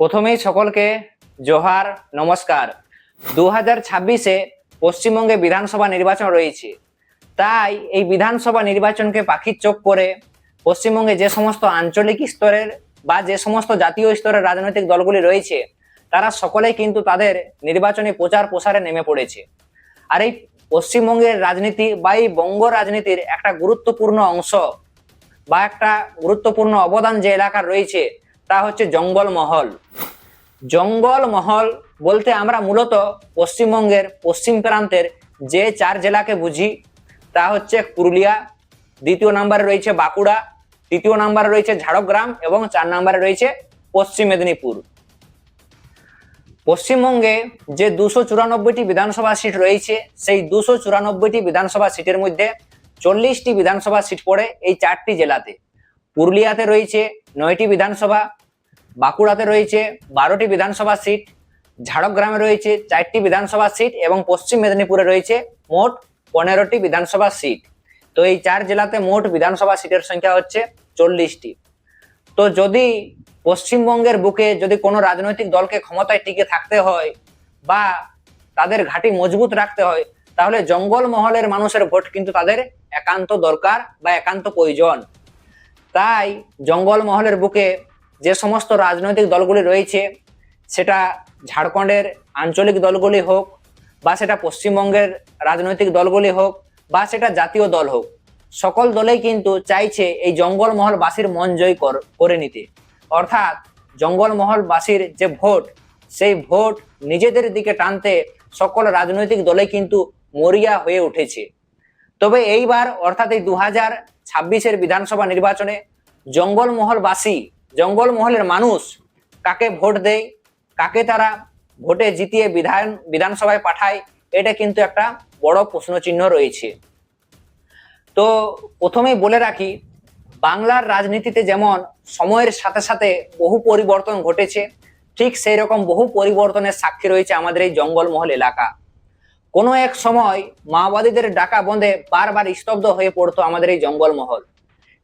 প্রথমেই সকলকে জোহার, নমস্কার। দু হাজার ছাব্বিশে পশ্চিমবঙ্গে বিধানসভা নির্বাচন রয়েছে। তাই এই বিধানসভা নির্বাচনকে পাখির চোখ করে পশ্চিমবঙ্গে যে সমস্ত আঞ্চলিক স্তরের বা যে সমস্ত জাতীয় স্তরের রাজনৈতিক দলগুলি রয়েছে, তারা সকলেই কিন্তু তাদের নির্বাচনী প্রচার প্রসারে নেমে পড়েছে। আর এই পশ্চিমবঙ্গের রাজনীতি বা এই বঙ্গ রাজনীতির একটা গুরুত্বপূর্ণ অংশ বা একটা গুরুত্বপূর্ণ অবদান যে এলাকার রয়েছে তা হচ্ছে জঙ্গল মহল। জঙ্গল মহল বলতে আমরা মূলত পশ্চিমবঙ্গের পশ্চিম প্রান্তের যে চার জেলাকে বুঝি, তা হচ্ছে পুরুলিয়া, দ্বিতীয় নাম্বারে রয়েছে বাঁকুড়া, তৃতীয় নাম্বারে রয়েছে ঝাড়গ্রাম এবং চার নাম্বারে রয়েছে পশ্চিম মেদিনীপুর। পশ্চিমবঙ্গে যে দুশো চুরানব্বইটি বিধানসভা সিট রয়েছে, সেই দুশো চুরানব্বইটি বিধানসভা সিটের মধ্যে চল্লিশটি বিধানসভা সিট পড়ে এই চারটি জেলাতে। পুরুলিয়াতে রয়েছে নয়টি বিধানসভা, বাঁকুড়াতে রয়েছে বারোটি বিধানসভা সিট, ঝাড়গ্রামে রয়েছে চারটি বিধানসভা সিট এবং পশ্চিম মেদিনীপুরে রয়েছে মোট পনেরোটি বিধানসভা সিট। তো এই চার জেলাতে মোট বিধানসভা সিটের সংখ্যা হচ্ছে চল্লিশটি। তো যদি পশ্চিমবঙ্গের বুকে যদি কোনো রাজনৈতিক দলকে ক্ষমতায় টিকে থাকতে হয় বা তাদের ঘাঁটি মজবুত রাখতে হয়, তাহলে জঙ্গল মহলের মানুষের ভোট কিন্তু তাদের একান্ত দরকার বা একান্ত প্রয়োজন। তাই জঙ্গল মহলের বুকে যে সমস্ত রাজনৈতিক দলগুলি রয়েছে, সেটা ঝাড়খণ্ডের আঞ্চলিক দলগুলি হোক বা সেটা পশ্চিমবঙ্গের রাজনৈতিক দলগুলি হোক বা সেটা জাতীয় দল হোক, সকল দলেই কিন্তু চাইছে এই জঙ্গলমহলবাসীর মন জয় কর- করে নিতে। অর্থাৎ জঙ্গলমহলবাসীর যে ভোট, সেই ভোট নিজেদের দিকে টানতে সকল রাজনৈতিক দলে কিন্তু মরিয়া হয়ে উঠেছে। তবে এইবার অর্থাৎ এই দু হাজার ছাব্বিশের বিধানসভা নির্বাচনে জঙ্গলমহলবাসী, জঙ্গলমহলের মানুষ কাকে ভোট দেয়, কাকে তারা ভোটে জিতিয়ে বিধান বিধানসভায় পাঠায়, এটা কিন্তু একটা বড় প্রশ্নচিহ্ন রয়েছে। তো প্রথমেই বলে রাখি, বাংলার রাজনীতিতে যেমন সময়ের সাথে সাথে বহু পরিবর্তন ঘটেছে, ঠিক সেই রকম বহু পরিবর্তনের সাক্ষী রয়েছে আমাদের এই জঙ্গলমহল এলাকা। কোনো এক সময় মাওবাদীদের ডাকা বন্ধে বারবার স্তব্ধ হয়ে পড়তো আমাদের এই জঙ্গলমহল।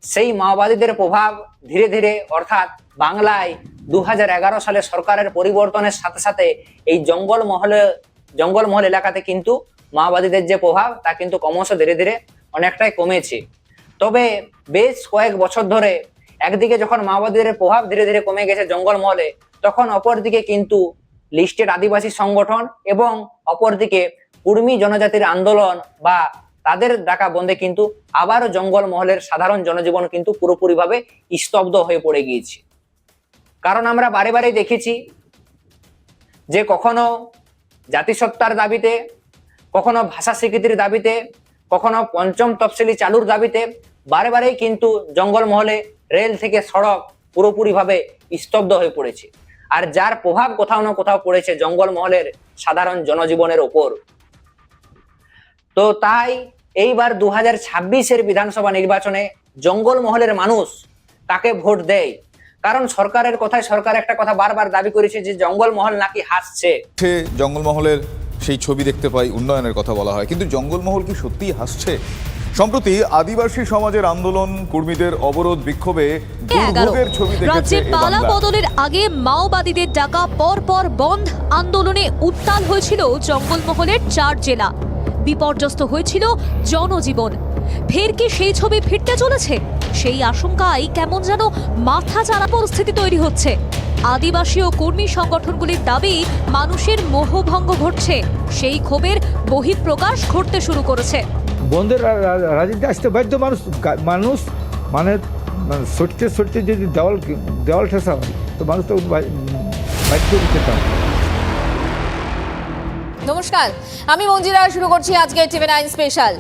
সেই মাওবাদীদের প্রভাব ধীরে ধীরে, অর্থাৎ বাংলায় দু হাজার এগারো সালে সরকারের পরিবর্তনের সাথে সাথে এই জঙ্গলমহলে, জঙ্গলমহল এলাকাতে কিন্তু মাওবাদীদের যে প্রভাব, তা কিন্তু ক্রমশ ধীরে ধীরে অনেকটাই কমেছে। তবে বেশ কয়েক বছর ধরে একদিকে যখন মাওবাদীদের প্রভাব ধীরে ধীরে কমে গেছে জঙ্গলমহলে, তখন অপরদিকে কিন্তু লিস্টেড আদিবাসী সংগঠন এবং অপরদিকে কুর্মী জনজাতির আন্দোলন বা তাদের ডাকা বন্ধে কিন্তু আবারও জঙ্গলমহলের সাধারণ জনজীবন কিন্তু পুরোপুরিভাবে স্তব্ধ হয়ে পড়ে গিয়েছে। কারণ আমরা বারে বারে দেখেছি যে কখনো জাতিসত্তার দাবিতে, কখনো ভাষা স্বীকৃতির দাবিতে, কখনো পঞ্চম তফসিলি চালুর দাবিতে বারে বারেই কিন্তু জঙ্গলমহলে রেল থেকে সড়ক পুরোপুরিভাবে স্তব্ধ হয়ে পড়েছে। আর যার প্রভাব কোথাও না কোথাও পড়েছে জঙ্গলমহলের সাধারণ জনজীবনের ওপর। তো তাই এইবার দু হাজার ছাব্বিশের বিধানসভা নির্বাচনে জঙ্গলমহলের মানুষ তাকে ভোট দেয়। কারণ সরকারের কথায় সরকার একটা কথা বারবার দাবি করেছে যে জঙ্গলমহল নাকি হাসছে। সে জঙ্গলমহলের সেই ছবি দেখতে পাই উন্নয়নের কথা বলা হয়। কিন্তু জঙ্গলমহল কি সত্যিই হাসছে? সম্প্রতি আদিবাসী সমাজের আন্দোলন কর্মীদের অবরোধ বিক্ষোভে দুর্ভোগের ছবি রাজ্যে পালা বদলের আগে মাওবাদীদের ডাকা পর পর বন্ধ আন্দোলনে উত্তাল হয়েছিল জঙ্গলমহলের চার জেলা। বিপর্যস্ত হয়েছিল জনজীবন। ফের কি সেই ছবি ফিরতে চলেছে? সেই আশঙ্কায় কেমন যেন মাথা চাড়া পরিস্থিতি তৈরি হচ্ছে। আদিবাসী ও কর্মী সংগঠনগুলির দাবি, মানুষের মোহভঙ্গ ঘটছে। সেই ক্ষোভের বহিঃপ্রকাশ ঘটতে শুরু করেছে। বন্ধের রাজনীতি আসতে বাধ্য মানুষ মানুষ মানে মানে সরতে সরতে যদি দেওয়াল দেওয়াল ঠেসা হয়, তো মানুষ তো বাধ্য খেতে হবে নমস্কার আমি মঞ্জিরা শুরু করছি আজকে টিভি নাইন স্পেশাল।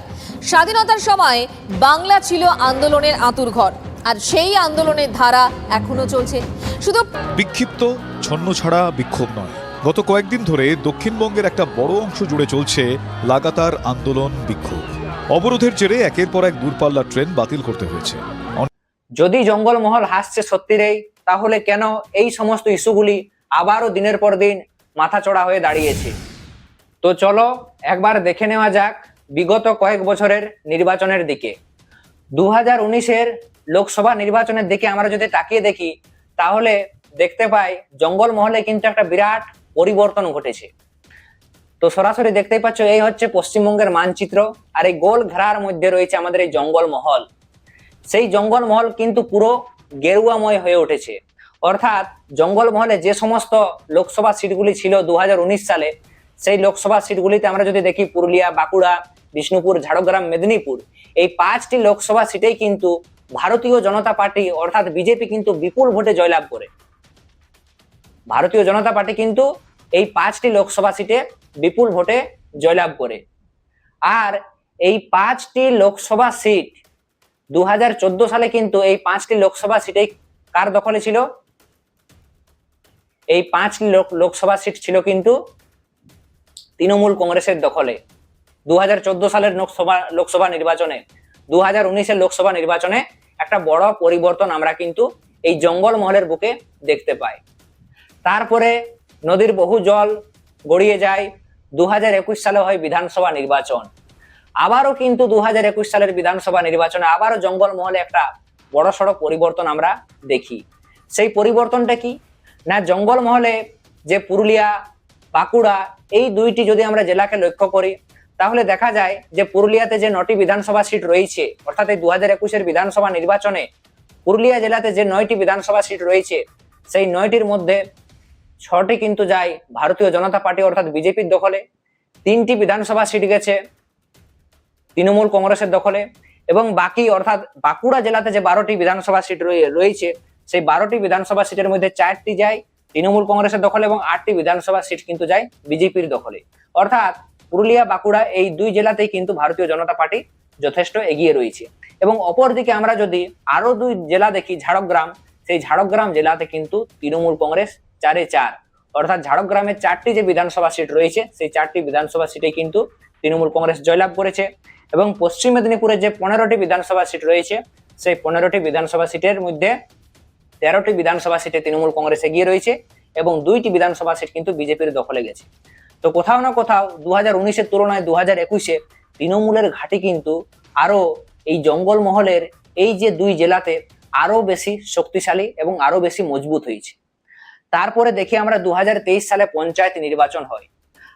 স্বাধীনতার সময় বাংলা ছিল আন্দোলনের আঁতুর ঘর আর সেই আন্দোলনের ধারা এখনও চলছে। শুধু বিক্ষিপ্ত ছন্নছাড়া বিক্ষোভ নয় গত কয়েকদিন ধরে দক্ষিণবঙ্গের একটা বড় অংশ জুড়ে চলছে লাগাতার আন্দোলন বিক্ষোভ। অবরোধের জেরে একের পর এক দূরপাল্লার ট্রেন বাতিল করতে হয়েছে। যদি জঙ্গলমহল হাসছে সত্যিরেই তাহলে কেন এই সমস্ত ইস্যুগুলি আবারও দিনের পর দিন মাথাচড়া হয়ে দাঁড়িয়েছে? তো চলো একবার দেখে নেওয়া যাক বিগত কয়েক বছরের নির্বাচনের দিকে। দু হাজার উনিশের লোকসভা নির্বাচনের দিকে আমরা যদি তাকিয়ে দেখি, তাহলে দেখতে পাই জঙ্গল মহলে কিন্তু একটা বিরাট পরিবর্তন ঘটেছে। তো সরাসরি দেখতেই পাচ্ছ, এই হচ্ছে পশ্চিমবঙ্গের মানচিত্র আর এই গোল ঘেরার মধ্যে রয়েছে আমাদের এই জঙ্গল মহল। সেই জঙ্গল মহল কিন্তু পুরো গেরুয়াময় হয়ে উঠেছে। অর্থাৎ জঙ্গল মহলে যে সমস্ত লোকসভা সিটগুলি ছিল দু হাজার উনিশ সালে সেই লোকসভা সিটগুলিতে আমরা যদি দেখি পুরুলিয়া, বাঁকুড়া, বিষ্ণুপুর, ঝাড়গ্রাম, মেদিনীপুর, এই পাঁচটি লোকসভা সিটেই কিন্তু ভারতীয় জনতা পার্টি অর্থাৎ বিজেপি কিন্তু বিপুল ভোটে জয়লাভ করে। ভারতীয় জনতা পার্টি কিন্তু এই পাঁচটি লোকসভা সিটে বিপুল ভোটে জয়লাভ করে। আর এই পাঁচটি লোকসভা সিট দু হাজার চোদ্দ সালে কিন্তু এই পাঁচটি লোকসভা সিটে কার দখলে ছিল? এই পাঁচটি লোক- লোকসভা সিট ছিল কিন্তু তৃণমূল কংগ্রেসের দখলে। দু হাজার চোদ্দ সালের লোকসভা লোকসভা নির্বাচনে দু হাজার লোকসভা নির্বাচনে একটা বড় পরিবর্তন আমরা কিন্তু এই জঙ্গল মহলের বুকে দেখতে পাই। তারপরে নদীর বহু জল গড়িয়ে যায় দু হাজার একুশ সালে হয় বিধানসভা নির্বাচন। আবারও কিন্তু দু হাজার একুশ সালের বিধানসভা নির্বাচনে আবারও জঙ্গল মহলে একটা বড় সড়ো পরিবর্তন আমরা দেখি। সেই পরিবর্তনটা কি? না জঙ্গল মহলে যে পুরুলিয়া বাঁকুড়া, এই দুইটি যদি আমরা জেলাকে লক্ষ্য করি, তাহলে দেখা যায় যে পুরুলিয়াতে যে নটি বিধানসভা সিট রয়েছে, অর্থাৎ এই দু হাজার একুশের বিধানসভা নির্বাচনে পুরুলিয়া জেলাতে যে নয়টি বিধানসভা সিট রয়েছে, সেই নয়টির মধ্যে ছটি কিন্তু যায় ভারতীয় জনতা পার্টি অর্থাৎ বিজেপির দখলে, তিনটি বিধানসভা সিট গেছে তৃণমূল কংগ্রেসের দখলে, এবং বাকি অর্থাৎ বাঁকুড়া জেলাতে যে বারোটি বিধানসভা সিট রয়ে- রয়েছে, সেই বারোটি বিধানসভা সিটের মধ্যে চারটি যায় তৃণমূল কংগ্রেসের দখলে এবং আটটি বিধানসভা সিট কিন্তু যায় বিজেপির দখলে। অর্থাৎ পুরুলিয়া, বাঁকুড়া এই দুই জেলাতেই কিন্তু ভারতীয় জনতা পার্টি যথেষ্ট এগিয়ে রয়েছে। এবং অপরদিকে আমরা যদি আরও দুই জেলা দেখি, ঝাড়গ্রাম, সেই ঝাড়গ্রাম জেলাতে কিন্তু তৃণমূল কংগ্রেস চারে চার। অর্থাৎ ঝাড়গ্রামের চারটি যে বিধানসভা সিট রয়েছে, সেই চারটি বিধানসভা সিটে কিন্তু তৃণমূল কংগ্রেস জয়লাভ করেছে। এবং পশ্চিম মেদিনীপুরের যে পনেরোটি বিধানসভা সিট রয়েছে, সেই পনেরোটি বিধানসভা সিটের মধ্যে তেরোটি বিধানসভা সিটে তৃণমূল কংগ্রেস এগিয়ে রয়েছে এবং দুইটি বিধানসভা সিট কিন্তু বিজেপির দখলে গেছে। তো কোথাও না কোথাও দু হাজার উনিশের তুলনায় দু হাজার একুশে তৃণমূলের ঘাঁটি কিন্তু আরও এই জঙ্গল মহলের এই যে দুই জেলাতে আরও বেশি শক্তিশালী এবং আরও বেশি মজবুত হয়েছে। তারপরে দেখি আমরা দু হাজার তেইশ সালে পঞ্চায়েত নির্বাচন হয়।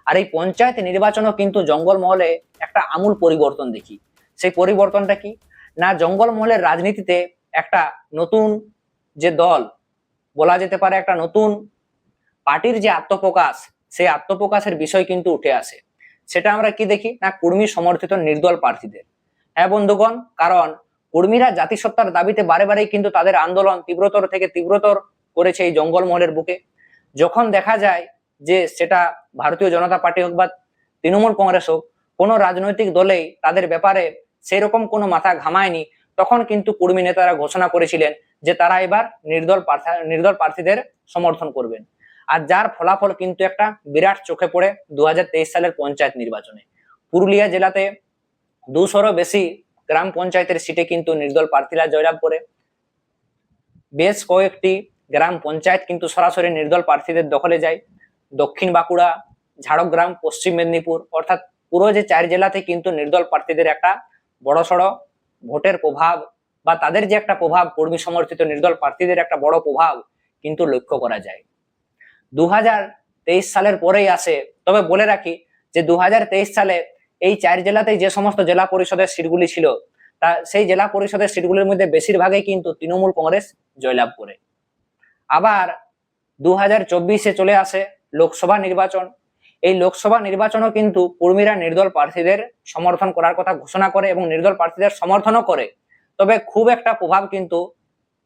আর এই পঞ্চায়েত নির্বাচনও কিন্তু জঙ্গল মহলে একটা আমূল পরিবর্তন দেখি। সেই পরিবর্তনটা কি? না জঙ্গল মহলের রাজনীতিতে একটা নতুন যে দল, বলা যেতে পারে একটা নতুন পার্টির যে আত্মপ্রকাশ, সেই আত্মপ্রকাশের বিষয় কিন্তু উঠে আসে। সেটা আমরা কি দেখি? না, কুর্মী সমর্থিত নির্দল প্রার্থীদের। হ্যাঁ বন্ধুগণ, কারণ কুর্মীরা জাতিসত্তার দাবিতে বারে বারেই কিন্তু তাদের আন্দোলন তীব্রতর থেকে তীব্রতর করেছে এই জঙ্গলমহলের বুকে। যখন দেখা যায় যে সেটা ভারতীয় জনতা পার্টি হোক বা তৃণমূল কংগ্রেস হোক, কোনো রাজনৈতিক দলেই তাদের ব্যাপারে সেই রকম কোনো মাথা ঘামায়নি। তখন কিন্তু কুর্মী নেতারা ঘোষণা করেছিলেন যে তারা এবার নির্দল নির্দল প্রার্থীদের সমর্থন করবেন। আর যার ফলাফল কিন্তু একটা বিরাট চোখে পড়ে দুহাজার তেইশ সালের পঞ্চায়েত নির্বাচনে। পুরুলিয়া জেলাতে দুশোরও বেশি গ্রাম পঞ্চায়েতের সিটে কিন্তু নির্দল প্রার্থীরা জয়লাভ করে। বেশ কয়েকটি গ্রাম পঞ্চায়েত কিন্তু সরাসরি নির্দল প্রার্থীদের দখলে যায়। দক্ষিণ বাঁকুড়া, ঝাড়গ্রাম, পশ্চিম মেদিনীপুর অর্থাৎ পুরো যে চার জেলাতে কিন্তু নির্দল প্রার্থীদের একটা বড়সড় ভোটের প্রভাব বা তাদের যে একটা প্রভাব, কর্মী সমর্থিত নির্দল প্রার্থীদের একটা বড় প্রভাব কিন্তু লক্ষ্য করা যায়। দু হাজার তেইশ সালের পরেই আসে, তবে বলে রাখি যে দু হাজার তেইশ সালে এই চার জেলাতেই যে সমস্ত জেলা পরিষদের সিটগুলি ছিল, তা সেই জেলা পরিষদের সিটগুলির মধ্যে বেশিরভাগই কিন্তু তৃণমূল কংগ্রেস জয়লাভ করে। আবার দু হাজার চব্বিশে চলে আসে লোকসভা নির্বাচন। এই লোকসভা নির্বাচনও কিন্তু কর্মীরা নির্দল প্রার্থীদের সমর্থন করার কথা ঘোষণা করে এবং নির্দল প্রার্থীদের সমর্থনও করে। তবে খুব একটা প্রভাব কিন্তু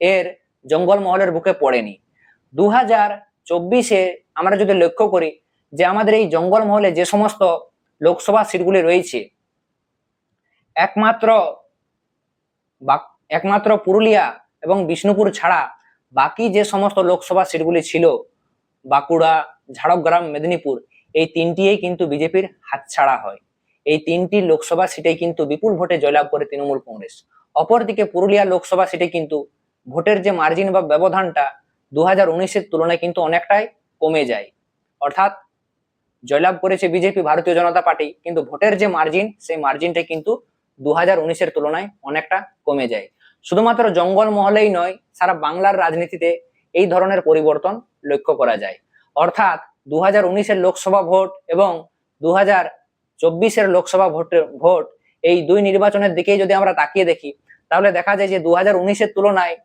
এর জঙ্গল মহলের বুকে পড়েনি। দু হাজার চব্বিশে আমরা যদি লক্ষ্য করি যে আমাদের এই জঙ্গল মহলে যে সমস্ত লোকসভা সিটগুলি রয়েছে, একমাত্র একমাত্র পুরুলিয়া এবং বিষ্ণুপুর ছাড়া বাকি যে সমস্ত লোকসভা সিটগুলি ছিল, বাঁকুড়া, ঝাড়গ্রাম, মেদিনীপুর, এই তিনটিই কিন্তু বিজেপির হাতছাড়া হয়। এই তিনটি লোকসভা সিটে কিন্তু বিপুল ভোটে জয়লাভ করে তৃণমূল কংগ্রেস। অপরদিকে পুরুলিয়া লোকসভা সিটে কিন্তু ভোটের যে মার্জিন বা ব্যবধানটা দু হাজার উনিশের তুলনায় কিন্তু অনেকটাই কমে যায়। অর্থাৎ জয়লাভ করেছে বিজেপি, ভারতীয় জনতা পার্টি, কিন্তু ভোটের যে মার্জিন সেই মার্জিনটা কিন্তু দু হাজার উনিশের তুলনায় অনেকটা কমে যায়। শুধুমাত্র জঙ্গল মহলেই নয়, সারা বাংলার রাজনীতিতে এই ধরনের পরিবর্তন লক্ষ্য করা যায়। অর্থাৎ দু হাজার উনিশের লোকসভা ভোট এবং দু হাজার চব্বিশের লোকসভা ভোটের ভোট এই দুই নির্বাচনের দিকেই যদি আমরা তাকিয়ে দেখি, তাহলে দেখা যায় যে দু হাজার উনিশের তুলনায়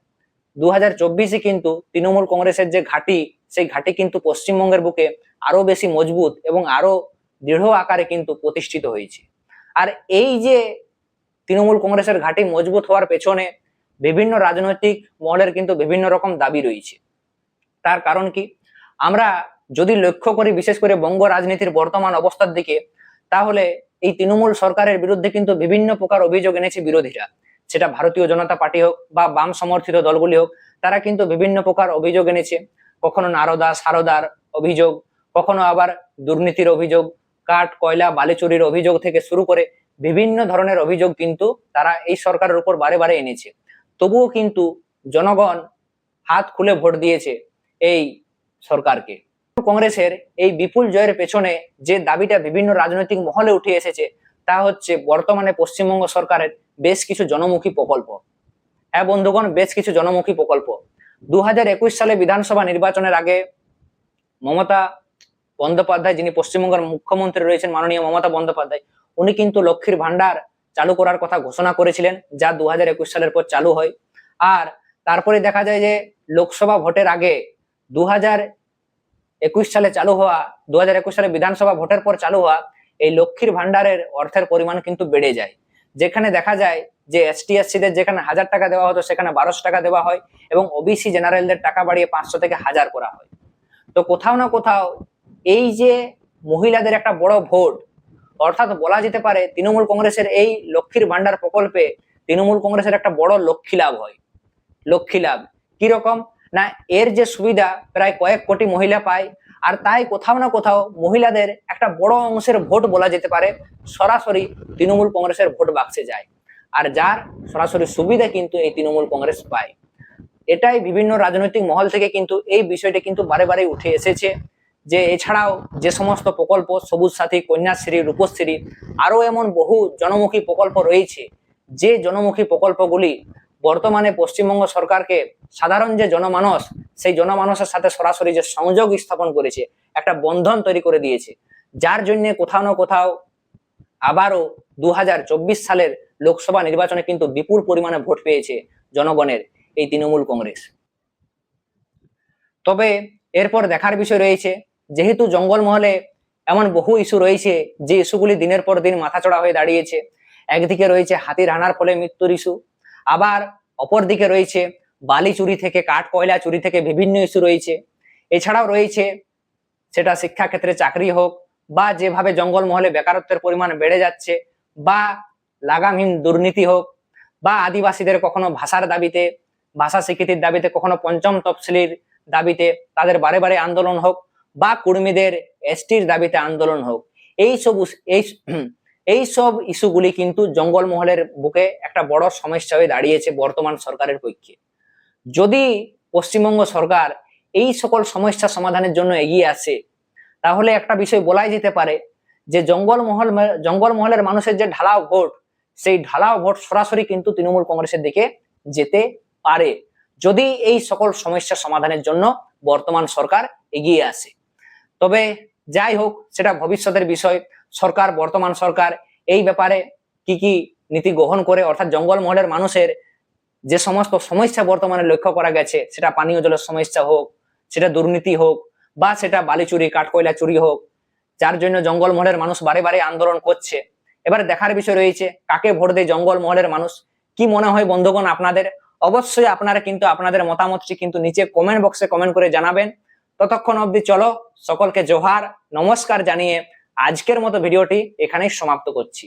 দু হাজার চব্বিশে কিন্তু তৃণমূল কংগ্রেসের যে ঘাঁটি, সেই ঘাঁটি কিন্তু পশ্চিমবঙ্গের বুকে আরও বেশি মজবুত এবং আরও দৃঢ় আকারে কিন্তু প্রতিষ্ঠিত হয়েছে। আর এই যে তৃণমূল কংগ্রেসের ঘাঁটি মজবুত হওয়ার পেছনে বিভিন্ন রাজনৈতিক মহলের কিন্তু বিভিন্ন রকম দাবি রয়েছে। তার কারণ কি? আমরা যদি লক্ষ্য করি বিশেষ করে বঙ্গ রাজনীতির বর্তমান অবস্থার দিকে, তাহলে এই তৃণমূল সরকারের বিরুদ্ধে কিন্তু বিভিন্ন প্রকার অভিযোগ এনেছে বিরোধীরা। সেটা ভারতীয় জনতা পার্টি হোক বা বাম সমর্থিত দলগুলি হোক, তারা কিন্তু বিভিন্ন প্রকার অভিযোগ এনেছে। কখনো নারদা, সারদার অভিযোগ, কখনো আবার দুর্নীতির অভিযোগ, কাঠ, কয়লা, বালিচুরির অভিযোগ থেকে শুরু করে বিভিন্ন ধরনের অভিযোগ কিন্তু তারা এই সরকারের উপর বারে বারে এনেছে। তবুও কিন্তু জনগণ হাত খুলে ভোট দিয়েছে এই সরকারকে। কংগ্রেসের এই বিপুল জয়ের পেছনে যে দাবিটা বিভিন্ন রাজনৈতিক মহলে উঠে এসেছে, তা হচ্ছে বর্তমানে পশ্চিমবঙ্গ সরকারের বেশ কিছু জনমুখী প্রকল্প। হ্যাঁ বন্ধুগণ, বেশ কিছু জনমুখী প্রকল্প। দু সালে বিধানসভা নির্বাচনের আগে মমতা বন্দ্যোপাধ্যায়, যিনি পশ্চিমবঙ্গের মুখ্যমন্ত্রী রয়েছেন, মাননীয় মমতা বন্দ্যোপাধ্যায়, উনি কিন্তু লক্ষ্মীর ভান্ডার চালু করার কথা ঘোষণা করেছিলেন, যা দু হাজার একুশ সালের পর চালু হয়। আর তারপরে দেখা যায় যে লোকসভা ভোটের আগে দু হাজার একুশ সালে চালু হওয়া দু সালে বিধানসভা ভোটের পর চালু হওয়া এই লক্ষ্মীর ভান্ডারের অর্থের পরিমাণ কিন্তু বেড়ে যায়। যেখানে দেখা যায় যে এসটি এসসিদের যেখানে হাজার টাকা দেওয়া হতো, সেখানে বারোশো টাকা দেওয়া হয় এবং ওবিসি জেনারেলদের টাকা বাড়িয়ে পাঁচশো থেকে হাজার করা হয়। তো কোথাও না কোথাও এই যে মহিলাদের একটা বড় ভোট, অর্থাৎ বলা যেতে পারে তৃণমূল কংগ্রেসের এই লক্ষ্মীর ভান্ডার প্রকল্পে তৃণমূল কংগ্রেসের একটা বড় লক্ষ্মী লাভ হয়। লক্ষ্মী লাভ। কীরকম? না, এর যে সুবিধা প্রায় কয়েক কোটি মহিলা পায়, আর তাই কোথাও না কোথাও মহিলাদের একটা বড় অংশের ভোট বলা যেতে পারে, সরাসরি তৃণমূল কংগ্রেসের ভোট বাক্সে যায়। আর যার সরাসরি সুবিধা কিন্তু এই তৃণমূল কংগ্রেস পায়। এটাই বিভিন্ন রাজনৈতিক মহল থেকে কিন্তু এই বিষয়টা কিন্তু বারে বারে উঠে এসেছে, যে এছাড়াও যে সমস্ত প্রকল্প, সবুজ সাথী, কন্যাশ্রী, রূপশ্রী আরও এমন বহু জনমুখী প্রকল্প রয়েছে। যে জনমুখী প্রকল্পগুলি বর্তমানে পশ্চিমবঙ্গ সরকারকে সাধারণ যে জনমানস, সেই জনমানসের সাথে সরাসরি যে সংযোগ স্থাপন করেছে, একটা বন্ধন তৈরি করে দিয়েছে। যার জন্য কোথাও না কোথাও আবারও দু হাজার চব্বিশ সালের লোকসভা নির্বাচনে কিন্তু বিপুল পরিমাণে ভোট পেয়েছে জনগণের, এই তৃণমূল কংগ্রেস। তবে এরপর দেখার বিষয় রয়েছে, যেহেতু জঙ্গলমহলে এমন বহু ইস্যু রয়েছে, যে ইস্যুগুলি দিনের পর দিন মাথাচড়া হয়ে দাঁড়িয়েছে, একদিকে রয়েছে হাতির হানার ফলে মৃত্যুর ইস্যু আবার অপরদিকে রয়েছে বালি চুরি থেকে, কাঠ কয়লা চুরি থেকে বিভিন্ন ইস্যু রয়েছে। এছাড়াও রয়েছে সেটা শিক্ষাক্ষেত্রে চাকরি হোক বা যেভাবে জঙ্গলমহলে বেকারত্বের পরিমাণ বেড়ে যাচ্ছে বা লাগামহীন দুর্নীতি হোক বা আদিবাসীদের কখনো ভাষার দাবিতে, ভাষা স্বীকৃতির দাবিতে, কখনো পঞ্চম তফসিলির দাবিতে তাদের বারে বারে আন্দোলন হোক বা কর্মীদের এসটির দাবিতে আন্দোলন হোক। এই সব এই এই সব ইস্যুগুলি কিন্তু জঙ্গলমহলের বুকে একটা বড় সমস্যা হয়ে দাঁড়িয়েছে বর্তমান সরকারের পক্ষে। যদি পশ্চিমবঙ্গ সরকার এই সকল সমস্যা সমাধানের জন্য এগিয়ে আসে, তাহলে একটা বিষয় বলাই যেতে পারে যে জঙ্গলমহল জঙ্গলমহলের মানুষের যে ঢালাও ভোট, সেই ঢালাও ভোট সরাসরি কিন্তু তৃণমূল কংগ্রেসের দিকে যেতে পারে, যদি এই সকল সমস্যা সমাধানের জন্য বর্তমান সরকার এগিয়ে আসে। তবে যাই হোক, সেটা ভবিষ্যতের বিষয়। সরকার, বর্তমান সরকার, এই ব্যাপারে কি কি নীতি গ্রহণ করে, অর্থাৎ জঙ্গলমহলের মানুষের যে সমস্ত সমস্যা বর্তমানে লক্ষ্য করা গেছে, সেটা পানীয় জলের সমস্যা হোক, সেটা দুর্নীতি হোক, বা সেটা বালি চুরি, কাঠকয়লা চুরি হোক, যার জন্য জঙ্গলমহলের মানুষ বারে বারে আন্দোলন করছে। এবারে দেখার বিষয় রয়েছে, কাকে ভোট দেয় জঙ্গলমহলের মানুষ? কি মনে হয় বন্ধুগণ আপনাদের? অবশ্যই আপনারা কিন্তু আপনাদের মতামতটি কিন্তু নিচে কমেন্ট বক্সে কমেন্ট করে জানাবেন। ততক্ষণ অবধি চলো, সকলকে জোহার, নমস্কার জানিয়ে আজকের মতো ভিডিওটি এখানেই সমাপ্ত করছি।